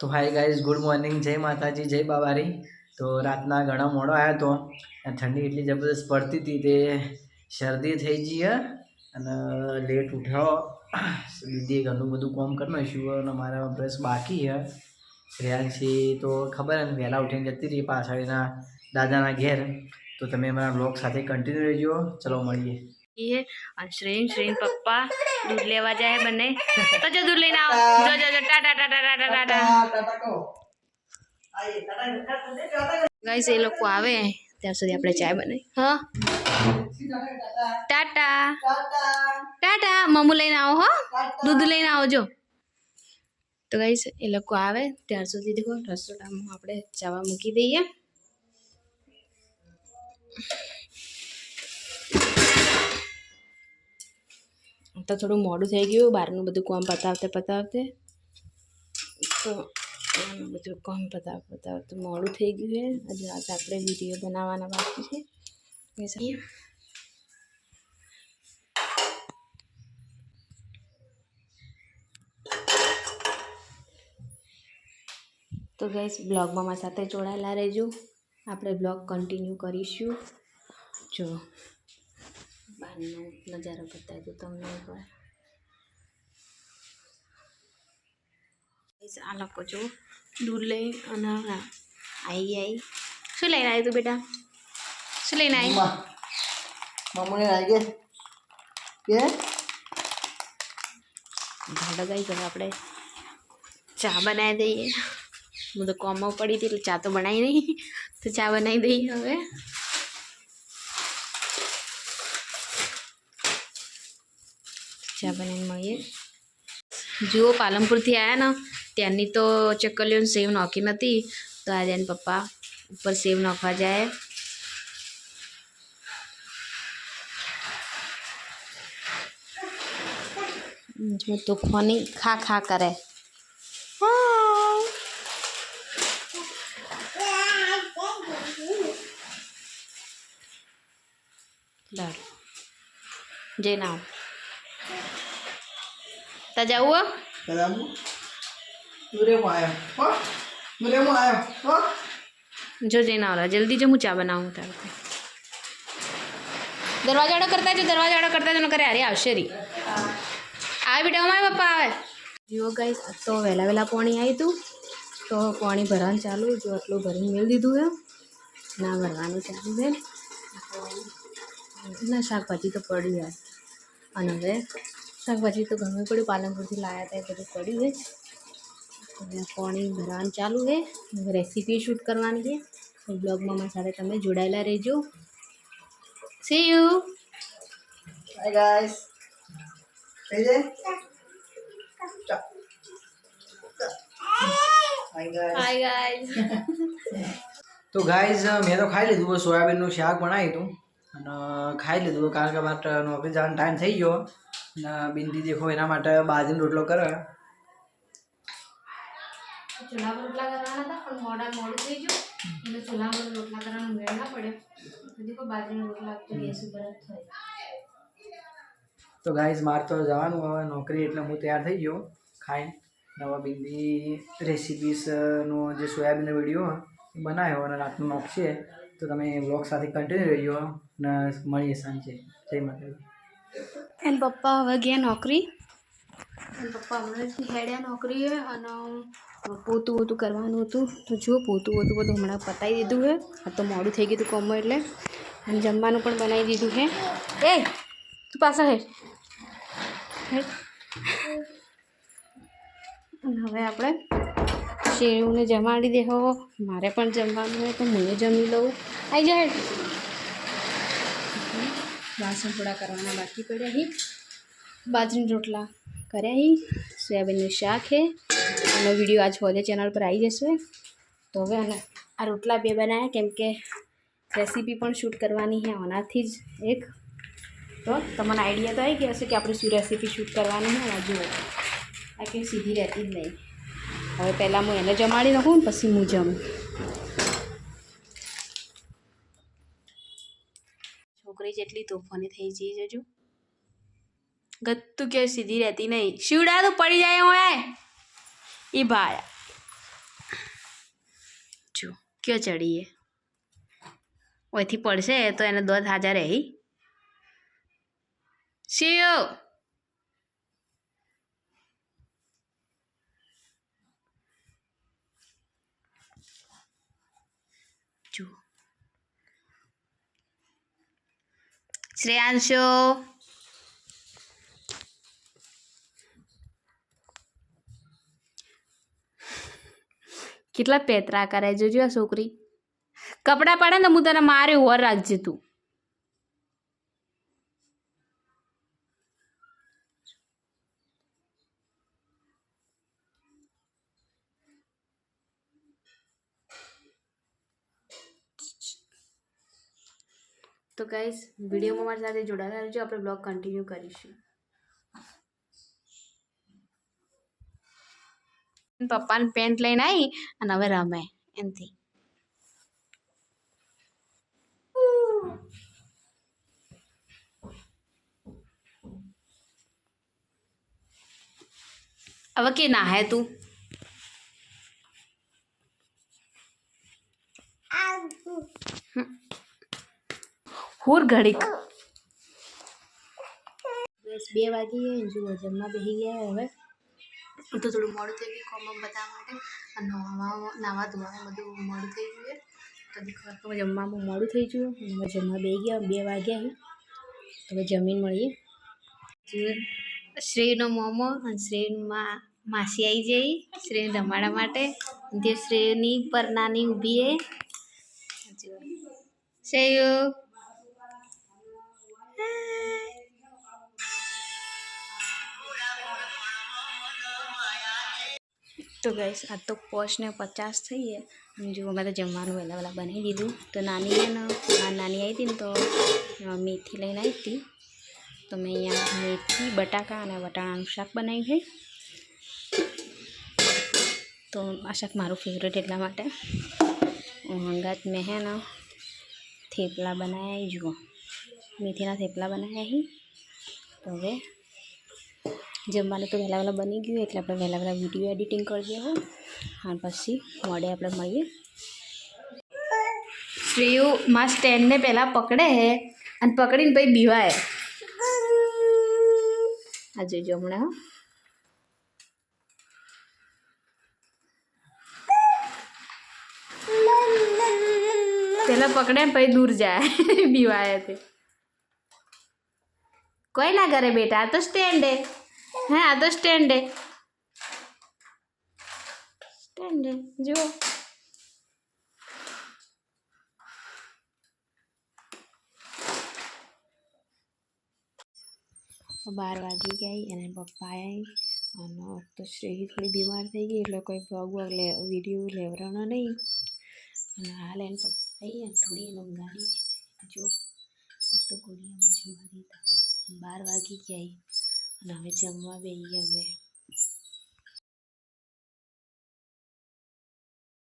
તો hi guys good morning જય માતાજી જય બાવારી તો રાતના ઘણા મોડો આવ્યા હતો ઠંડી એટલી જબરદસ્ત પડતી હતી તે શરદી થઈ ગઈ અને લેટ ઉઠાવો દીદી ઘણું બધું કોમ કરી શું અને મારા બ્રશ બાકી હે શ્રેયાંશી તો ખબર ને વહેલા ઉઠીને જતી રહી પાછળના દાદાના ઘેર તો તમે અમારા બ્લોગ સાથે કન્ટિન્યુ રહેજો ચલો મળીએ की है और श्रेन श्रेन पप्पा दूध ले जाए बने तो जो दूध लेना आओ जो जो टा टा टा टा गाइस ये लोग को आवे त्यार सुधी आपने चाय बने हाँ टाटा टाटा मम्मू लेने आओ हो हाँ? दूध लेने आओ जो तो गाइस ये लोग को आवे त्यार सुधी देखो रसोड़ा में आपने चावा मुकी दी है તો થોડું મોડું થઈ ગયું બહારનું બધું કોમ પતાવતે પતાવતે તો બધું કામ પતાવ પતાવતું મોડું થઈ ગયું છે આજે આજે આપણે વિડીયો બનાવવાના બાકી છે તો ગેસ બ્લોગમાં મારી સાથે જોડાયેલા રહેજો આપણે બ્લોગ કન્ટિન્યુ કરીશું જો बाहर नज़ारा बताए तो तुमने एक बार इस आला को जो दूल्हे अनारा आई आई सुले ना तू बेटा सुले ना मामा मम्मी ने आगे क्या घड़ा गई तो आपने चाह बनाए दी मुझे कॉमो पड़ी थी तो चाह तो बनाई नहीं तो चाह बनाई दी हमें चा बने मे जुओ पालनपुर आया ना तीन तो चक्कर लेव सेव नाखी नहीं तो आ जाए पप्पा ऊपर सेव नाखा जाए तो खोनी खा खा करे जय नाम ताजा हुआ जो जेना वाला जल्दी जो मुझा बनाऊ दरवाजा ऑर्डर करता है जो दरवाजा ऑर्डर करता है करे अरे आवश्यरी आए बेटा हमारे पापा आए जो गई तो वेला वेला पानी आई तू तो पानी भरा चालू जो आटल भरी मिल दीधु है ना भरवा चालू है ना शाक भाजी तो पड़ी है अन શાકભાજી તો ઘણું પડ્યું પાલનપુરથી લાવ્યા હતા એ બધું પડ્યું છે પાણી ભરવાનું ચાલુ છે રેસીપી શૂટ કરવાની છે બ્લોગમાં મારી સાથે તમે જોડાયેલા રહેજો સી યુ થઈ તો ગાઈઝ મેં તો ખાઈ લીધું સોયાબીનનું શાક બનાવ્યું હતું અને ખાઈ લીધું કારણ કે મારે ઓફિસ જવાનો ટાઈમ થઈ ગયો ના બિંદી દેખો એના માટે બાજરીનો રોટલો કરો તો ગાઈઝ મારે તો જવાનું હવે નોકરી એટલે હું તૈયાર થઈ ગયો ખાઈને નવા બિંદી રેસિપીસનો જે સોયાબીનનો વિડીયો બનાવ્યો અને રાતનો નોક છે તો તમે બ્લોગ સાથે કન્ટિન્યુ રહ્યો ને મળીએ સાંજે જય માતાજી એન પપ્પા હવે ગયા નોકરી એન પપ્પા હમણાં હમણાંથી હેડ્યા નોકરીએ અને પોતું હોતું કરવાનું હતું તો જુઓ પોતું હોતું બધું હમણાં પતાવી દીધું હે આ તો મોડું થઈ ગયું હતું કોમો એટલે અને જમવાનું પણ બનાવી દીધું હે એ તું પાછા હે હેઠ હવે આપણે શેવને જમાડી દેવો મારે પણ જમવાનું હોય તો મને જમી લઉં આવી જાય વાસમ પુડા કરવના બાકી પડ્યા હી બાજરી રોટલા કર્યા હી સોયાબીન શાક હે ઓનો વિડિયો આજ હોલે ચેનલ પર આઈ જશે તો હવે انا આ રોટલા બે બનાયા કેમ કે રેસિપી પણ શૂટ કરવાની હે ઓના થી જ એક તો તમાને આઈડિયા તો આઈ ગયા હશે કે આપણે સુ રેસિપી શૂટ કરવાની હે આ જો આ કે સીધી રહેતી જ નહીં હવે પહેલા હું એને જમાડી લઉં હું પછી હું જમું जेटली तोफान थी जी जजो गत्तू क्या सीधी रहती नहीं शिवड़ा तो पड़ी जाए ई भाया जो क्यों चढ़ी है वही थी पड़ से तो एने दो हजार रही शिव શ્રેયાંશો કેટલા પેતરા કરે જોજો આ છોકરી કપડાં પાડે ને હું તને મારે ઓર રાખજે તું તો ગાઈઝ વિડીયોમાં મારી સાથે જોડાતા રહેજો આપણે બ્લોગ કન્ટિન્યુ કરીશું પપ્પાને પેન્ટ લઈને આવી અને હવે રમે એમથી હવે કે ના હે તું હુર ઘડીક બસ બે વાગી ગયા જુઓ જમવા બેસી ગયા હવે તો થોડું મોડું થઈ ગયું ખોમ બધા માટે અને નવા નાવા ધોવામાં બધું મોડું થઈ ગયું તો જમવામાં મોડું થઈ ગયું હવે જમવા બે ગયા બે વાગ્યા હવે જમીન મળીએ શ્રેયનો મોમો અને શ્રેયમાં માસી આવી જઈ શ્રેય રમાડા માટે તે શ્રેયની પર નાની ઊભી એ શ્રેયુ तो गैस आज तो पोस्ट ने पचास थी जो मैं तो जमानू वेला वेला बनाई दीद तो नानी है ना नानी आई थी तो मेथी लैने आई थी तो मैं अँ मेथी बटाका ने बटाणा शाक बनाई है तो आ शाक मारू फेवरेट एट हंगात मैं है ना थेपला बनाया जुओ मेथी थेपला बनाया ही तो हमें जमने तो भेला वाला बनी गयो એટલે આપણે ભેલા ભેલા વિડિયો એડિટિંગ કર દેવો આન પછી મોડે આપણે મઈએ શ્રીયુ મસ્ત એને પેલા પકડે અને પકડીને ભઈ બીવાય આજે જમણા તેલા પકડે પછી દૂર જાય બીવાય છે કોઈ ના કરે બેટા તો સ્ટેન્ડ હે हैं आदो स्टैंड है स्टैंड है जो बार वगी गई एने पप्पा आई तो श्रेही थोड़ी बीमार थी गई एट कोई पग वग ले वीडियो लेवरा नहीं हाल एन पप्पा आई थोड़ी गाड़ी जो तो गोली तो बार वगी गई हमें चम्मा भी